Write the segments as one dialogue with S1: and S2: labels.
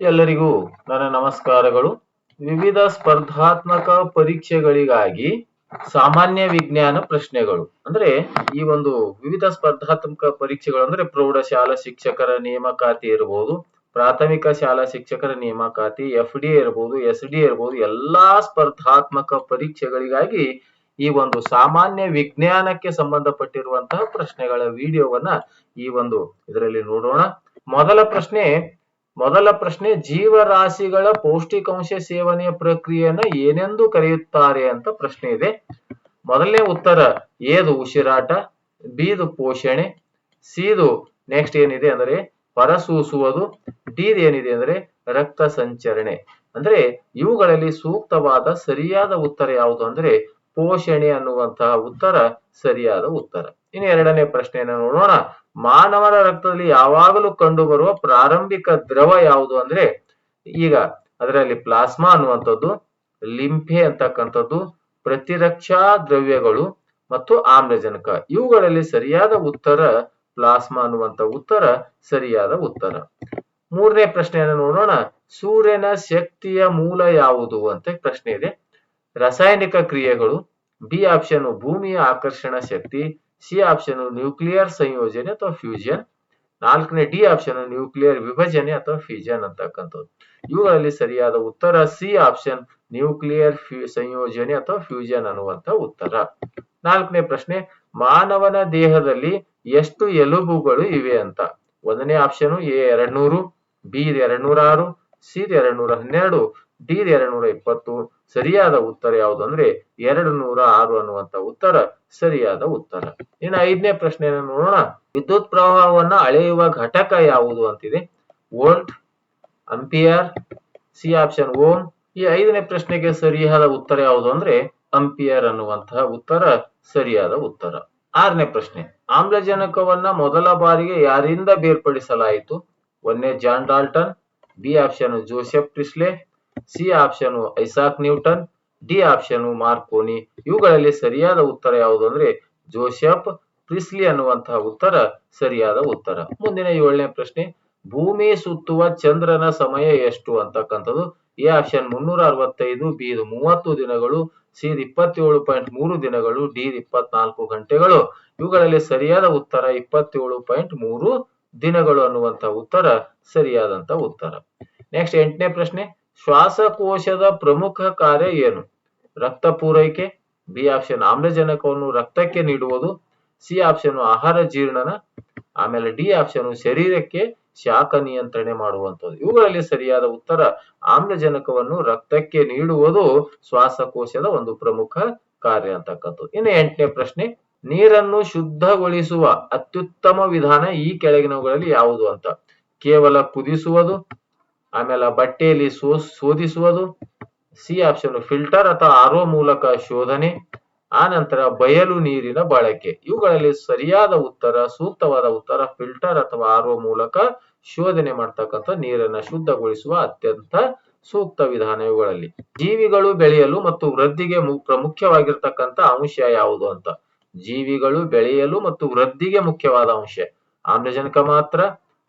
S1: ಎಲ್ಲರಿಗೂ ನನ್ನ ನಮಸ್ಕಾರಗಳು. ವಿವಿಧ ಸ್ಪರ್ಧಾತ್ಮಕ ಪರೀಕ್ಷೆಗಳಿಗಾಗಿ ಸಾಮಾನ್ಯ ವಿಜ್ಞಾನ ಪ್ರಶ್ನೆಗಳು. ಅಂದ್ರೆ ಈ ಒಂದು ವಿವಿಧ ಸ್ಪರ್ಧಾತ್ಮಕ ಪರೀಕ್ಷೆಗಳು ಅಂದ್ರೆ ಪ್ರೌಢಶಾಲಾ ಶಿಕ್ಷಕರ ನೇಮಕಾತಿ ಇರಬಹುದು ಪ್ರಾಥಮಿಕ ಶಾಲಾ ಶಿಕ್ಷಕರ ನೇಮಕಾತಿ ಎಫ್ ಡಿ ಇರಬಹುದು ಎಸ್ ಡಿ ಇರಬಹುದು ಎಲ್ಲಾ ಸ್ಪರ್ಧಾತ್ಮಕ ಪರೀಕ್ಷೆಗಳಿಗಾಗಿ ಈ ಒಂದು ಸಾಮಾನ್ಯ ವಿಜ್ಞಾನಕ್ಕೆ ಸಂಬಂಧಪಟ್ಟಿರುವಂತಹ ಪ್ರಶ್ನೆಗಳ ವಿಡಿಯೋವನ್ನ ಈ ಒಂದು ಇದರಲ್ಲಿ ನೋಡೋಣ. ಮೊದಲ ಪ್ರಶ್ನೆ ಮೊದಲ ಪ್ರಶ್ನೆ, ಜೀವರಾಶಿಗಳ ಪೌಷ್ಟಿಕಾಂಶ ಸೇವನೆಯ ಪ್ರಕ್ರಿಯೆಯನ್ನ ಏನೆಂದು ಕರೆಯುತ್ತಾರೆ ಅಂತ ಪ್ರಶ್ನೆ ಇದೆ. ಮೊದಲನೇ ಉತ್ತರ, ಏದು ಉಸಿರಾಟ, ಬಿದು ಪೋಷಣೆ, ಸಿದು ನೆಕ್ಸ್ಟ್ ಏನಿದೆ ಅಂದ್ರೆ ಹೊರಸೂಸುವುದು, ಡಿದು ಏನಿದೆ ಅಂದ್ರೆ ರಕ್ತ ಸಂಚರಣೆ. ಅಂದ್ರೆ ಇವುಗಳಲ್ಲಿ ಸೂಕ್ತವಾದ ಸರಿಯಾದ ಉತ್ತರ ಯಾವುದು ಅಂದ್ರೆ ಪೋಷಣೆ ಅನ್ನುವಂತಹ ಉತ್ತರ ಸರಿಯಾದ ಉತ್ತರ. ಇನ್ನು ಎರಡನೇ ಪ್ರಶ್ನೆಯನ್ನು ನೋಡೋಣ. ಮಾನವನ ರಕ್ತದಲ್ಲಿ ಯಾವಾಗಲೂ ಕಂಡುಬರುವ ಪ್ರಾರಂಭಿಕ ದ್ರವ ಯಾವುದು ಅಂದ್ರೆ ಈಗ ಅದರಲ್ಲಿ ಪ್ಲಾಸ್ಮಾ ಅನ್ನುವಂಥದ್ದು, ಲಿಂಫೆ ಅಂತಕ್ಕಂಥದ್ದು, ಪ್ರತಿರಕ್ಷಾ ದ್ರವ್ಯಗಳು ಮತ್ತು ಆಮ್ಲಜನಕ. ಇವುಗಳಲ್ಲಿ ಸರಿಯಾದ ಉತ್ತರ ಪ್ಲಾಸ್ಮಾ ಅನ್ನುವಂತ ಉತ್ತರ, ಸರಿಯಾದ ಉತ್ತರ. ಮೂರನೇ ಪ್ರಶ್ನೆಯನ್ನು ನೋಡೋಣ. ಸೂರ್ಯನ ಶಕ್ತಿಯ ಮೂಲ ಯಾವುದು ಅಂತ ಪ್ರಶ್ನೆ ಇದೆ. ರಾಸಾಯನಿಕ ಕ್ರಿಯೆಗಳು, ಬಿ ಆಪ್ಷನ್ ಭೂಮಿಯ ಆಕರ್ಷಣ ಶಕ್ತಿ ಸಿ ಆಪ್ಷನ್ ನ್ಯೂಕ್ಲಿಯರ್ ಸಂಯೋಜನೆ ಅಥವಾ ಫ್ಯೂಷನ್. ನಾಲ್ಕನೇ ಡಿ ಆಪ್ಷನ್ ನ್ಯೂಕ್ಲಿಯರ್ ವಿಭಜನೆ ಅಥವಾ ಫ್ಯೂಷನ್ ಅಂತಕ್ಕಂಥದ್ದು. ಇವುಗಳಲ್ಲಿ ಸರಿಯಾದ ಉತ್ತರ ಸಿ ಆಪ್ಷನ್ ನ್ಯೂಕ್ಲಿಯರ್ ಸಂಯೋಜನೆ ಅಥವಾ ಫ್ಯೂಷನ್ ಅನ್ನುವಂತ ಉತ್ತರ. ನಾಲ್ಕನೇ ಪ್ರಶ್ನೆ, ಮಾನವನ ದೇಹದಲ್ಲಿ ಎಷ್ಟು ಎಲುಬುಗಳು ಇವೆ ಅಂತ? ಒಂದನೇ ಆಪ್ಷನ್ ಎ ಎರಡ್ ನೂರು ಬಿ ಎರಡ್ ನೂರ ಆರು ಸಿ ಎರಡ್ ನೂರ ಹನ್ನೆರಡು ಡಿ ಎರಡು ನೂರ ಇಪ್ಪತ್ತು ಸರಿಯಾದ ಉತ್ತರ ಯಾವುದು ಅಂದ್ರೆ ಎರಡು ನೂರ ಆರು ಅನ್ನುವಂತ ಉತ್ತರ ಸರಿಯಾದ ಉತ್ತರ. ಇನ್ನು ಐದನೇ ಪ್ರಶ್ನೆಯನ್ನು ನೋಡೋಣ? ವಿದ್ಯುತ್ ಪ್ರವಾಹವನ್ನ ಅಳೆಯುವ ಘಟಕ ಯಾವುದು ಅಂತಿದೆ? Volt, ampere C option ohm ಈ ಐದನೇ ಪ್ರಶ್ನೆಗೆ ಸರಿಯಾದ ಉತ್ತರ ಯಾವುದು ಅಂದ್ರೆ ಅಂಪಿಯರ್ ಅನ್ನುವಂತಹ ಉತ್ತರ ಸರಿಯಾದ ಉತ್ತರ. ಆರನೇ ಪ್ರಶ್ನೆ, ಆಮ್ಲಜನಕವನ್ನ ಮೊದಲ ಬಾರಿಗೆ ಯಾರಿಂದ ಬೇರ್ಪಡಿಸಲಾಯಿತು? ಒಂದನೇ John Dalton, B option Joseph Priestley C option Isaac Newton, D option Marconi ಇವುಗಳಲ್ಲಿ ಸರಿಯಾದ ಉತ್ತರ ಯಾವುದು ಅಂದ್ರೆ ಜೋಸೆಫ್ ಪ್ರಿಸ್ಲಿ ಅನ್ನುವಂತಹ ಉತ್ತರ ಸರಿಯಾದ ಉತ್ತರ. ಮುಂದಿನ ಏಳನೇ ಪ್ರಶ್ನೆ, ಭೂಮಿ ಸುತ್ತುವ ಚಂದ್ರನ ಸಮಯ ಎಷ್ಟು ಅಂತಕ್ಕಂಥದ್ದು? ಎ ಆಪ್ಷನ್ ಮುನ್ನೂರ ಅರವತ್ತೈದು, ಬಿ ಇದು ಮೂವತ್ತು ದಿನಗಳು, ಸಿ ಇಪ್ಪತ್ತೇಳು ಪಾಯಿಂಟ್ ಮೂರು ದಿನಗಳು, ಡಿ ಇಪ್ಪತ್ನಾಲ್ಕು ಗಂಟೆಗಳು. ಇವುಗಳಲ್ಲಿ ಸರಿಯಾದ ಉತ್ತರ ಇಪ್ಪತ್ತೇಳು ಪಾಯಿಂಟ್ ಮೂರು ದಿನಗಳು ಅನ್ನುವಂತ ಉತ್ತರ ಸರಿಯಾದಂತ ಉತ್ತರ. ನೆಕ್ಸ್ಟ್ ಎಂಟನೇ ಪ್ರಶ್ನೆ ಶ್ವಾಸಕೋಶದ ಪ್ರಮುಖ ಕಾರ್ಯ ಏನು? ರಕ್ತ ಪೂರೈಕೆ, ಬಿ ಆಪ್ಷನ್ ಆಮ್ಲಜನಕವನ್ನು ರಕ್ತಕ್ಕೆ ನೀಡುವುದು, ಸಿ ಆಪ್ಷನ್ ಆಹಾರ ಜೀರ್ಣನ, ಆಮೇಲೆ ಡಿ ಆಪ್ಷನ್ ಶರೀರಕ್ಕೆ ಶಾಖ ನಿಯಂತ್ರಣೆ ಮಾಡುವಂಥದ್ದು. ಇವುಗಳಲ್ಲಿ ಸರಿಯಾದ ಉತ್ತರ ಆಮ್ಲಜನಕವನ್ನು ರಕ್ತಕ್ಕೆ ನೀಡುವುದು ಶ್ವಾಸಕೋಶದ ಒಂದು ಪ್ರಮುಖ ಕಾರ್ಯ ಅಂತಕ್ಕಂಥದ್ದು. ಇನ್ನು ಎಂಟನೇ ಪ್ರಶ್ನೆ, ನೀರನ್ನು ಶುದ್ಧಗೊಳಿಸುವ ಅತ್ಯುತ್ತಮ ವಿಧಾನ ಈ ಕೆಳಗಿನವುಗಳಲ್ಲಿ ಯಾವುದು ಅಂತ? ಕೇವಲ ಕುದಿಸುವುದು ಆಮೇಲೆ ಬಟ್ಟೆಯಲ್ಲಿ ಸೋ ಶೋಧಿಸುವುದು ಸಿ ಆಪ್ಷನ್ ಫಿಲ್ಟರ್ ಅಥವಾ ಆರೋ ಮೂಲಕ ಶೋಧನೆ, ಆ ನಂತರ ಬಯಲು ನೀರಿನ ಬಳಕೆ. ಇವುಗಳಲ್ಲಿ ಸರಿಯಾದ ಉತ್ತರ, ಸೂಕ್ತವಾದ ಉತ್ತರ ಫಿಲ್ಟರ್ ಅಥವಾ ಆರೋ ಮೂಲಕ ಶೋಧನೆ ಮಾಡ್ತಕ್ಕಂಥ ನೀರನ್ನ ಶುದ್ಧಗೊಳಿಸುವ ಅತ್ಯಂತ ಸೂಕ್ತ ವಿಧಾನ ಇವುಗಳಲ್ಲಿ. ಜೀವಿಗಳು ಬೆಳೆಯಲು ಮತ್ತು ವೃದ್ಧಿಗೆ ಪ್ರಮುಖವಾಗಿರ್ತಕ್ಕಂಥ ಅಂಶ ಯಾವುದು ಅಂತ? ಜೀವಿಗಳು ಬೆಳೆಯಲು ಮತ್ತು ವೃದ್ಧಿಗೆ ಮುಖ್ಯವಾದ ಅಂಶ. ಆಮ್ಲಜನಕ ಮಾತ್ರ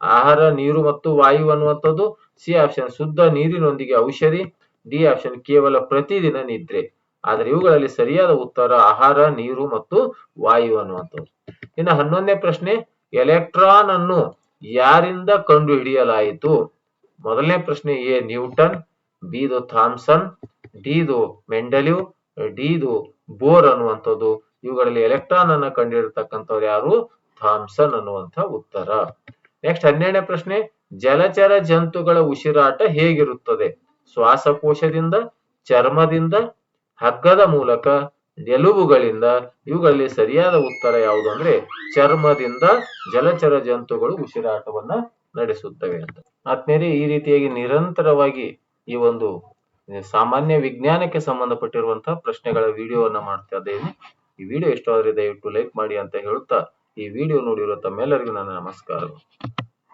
S1: ಆಹಾರ, ನೀರು ಮತ್ತು ವಾಯು ಅನ್ನುವಂಥದ್ದು ಸಿ ಆಪ್ಷನ್. ಶುದ್ಧ ನೀರಿನೊಂದಿಗೆ ಔಷಧಿ, ಡಿ ಆಪ್ಷನ್ ಕೇವಲ ಪ್ರತಿದಿನ ನಿದ್ರೆ. ಆದರೆ ಇವುಗಳಲ್ಲಿ ಸರಿಯಾದ ಉತ್ತರ ಆಹಾರ, ನೀರು ಮತ್ತು ವಾಯು ಅನ್ನುವಂಥದ್ದು. ಇನ್ನು ಹನ್ನೊಂದನೇ ಪ್ರಶ್ನೆ, ಎಲೆಕ್ಟ್ರಾನ್ ಅನ್ನು ಯಾರಿಂದ ಕಂಡು ಹಿಡಿಯಲಾಯಿತು ಮೊದಲನೇ ಪ್ರಶ್ನೆ ಎ, ನ್ಯೂಟನ್ ಬಿದು ಥಾಮ್ಸನ್ ಡಿದು ಮೆಂಡಲಿವ್ ಡಿದು ಬೋರ್ ಅನ್ನುವಂಥದ್ದು. ಇವುಗಳಲ್ಲಿ ಎಲೆಕ್ಟ್ರಾನ್ ಅನ್ನ ಕಂಡುಹಿಡಿತಕ್ಕಂಥವ್ರು ಯಾರು? ಥಾಮ್ಸನ್ ಅನ್ನುವಂಥ ಉತ್ತರ. ನೆಕ್ಸ್ಟ್ ಹನ್ನೆರಡನೇ ಪ್ರಶ್ನೆ, ಜಲಚರ ಜಂತುಗಳ ಉಸಿರಾಟ ಹೇಗಿರುತ್ತದೆ? ಶ್ವಾಸಕೋಶದಿಂದ, ಚರ್ಮದಿಂದ, ಹಗ್ಗದ ಮೂಲಕ, ಎಲುಬುಗಳಿಂದ? ಇವುಗಳಲ್ಲಿ ಸರಿಯಾದ ಉತ್ತರ ಯಾವುದು ಅಂದ್ರೆ, ಚರ್ಮದಿಂದ ಜಲಚರ ಜಂತುಗಳು ಉಸಿರಾಟವನ್ನ ನಡೆಸುತ್ತವೆ ಅಂತ. ಆತ್ಮೇಲೆ ಈ ರೀತಿಯಾಗಿ ನಿರಂತರವಾಗಿ ಈ ಒಂದು ಸಾಮಾನ್ಯ ವಿಜ್ಞಾನಕ್ಕೆ ಸಂಬಂಧಪಟ್ಟಿರುವಂತಹ ಪ್ರಶ್ನೆಗಳ ವಿಡಿಯೋವನ್ನ ಮಾಡ್ತಾ ಇದ್ದೇನೆ. ಈ ವಿಡಿಯೋ ಇಷ್ಟವಾದ್ರೆ ದಯವಿಟ್ಟು ಲೈಕ್ ಮಾಡಿ ಅಂತ ಹೇಳುತ್ತಾ ಈ ವಿಡಿಯೋ ನೋಡಿರೋ ತಮ್ಮೆಲ್ಲರಿಗೂ ನನ್ನ ನಮಸ್ಕಾರಗಳು